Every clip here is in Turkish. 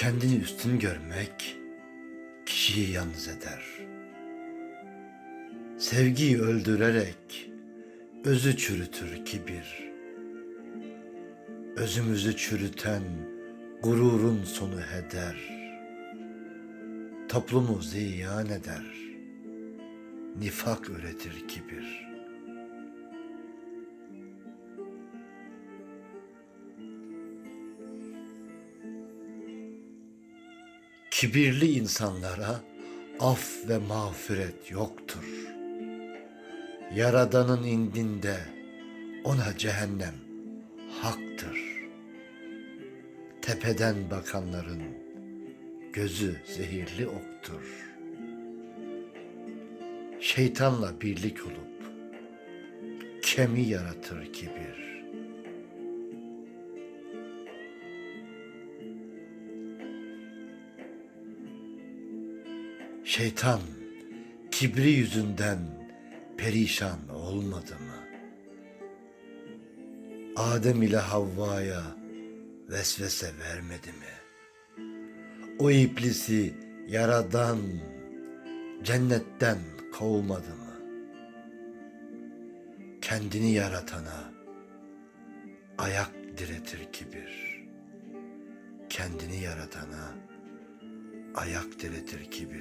Kendini üstün görmek kişiyi yalnız eder. Sevgiyi öldürerek özü çürütür kibir. Özümüzü çürüten gururun sonu heder. Toplumu ziyan eder. Nifak üretir kibir. Kibirli insanlara af ve mağfiret yoktur. Yaradanın indinde ona cehennem haktır. Tepeden bakanların gözü zehirli oktur. Şeytanla birlik olup kemi yaratır kibir. Şeytan kibri yüzünden perişan olmadı mı? Adem ile Havva'ya vesvese vermedi mi? O iblisi yaradan cennetten kovmadı mı? Kendini yaratana ayak diretir kibir. Kendini yaratana ayak diretir kibir.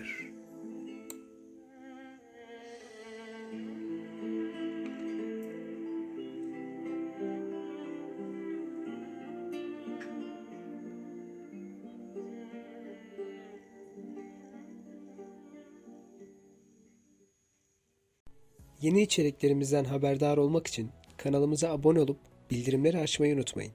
Yeni içeriklerimizden haberdar olmak için kanalımıza abone olup bildirimleri açmayı unutmayın.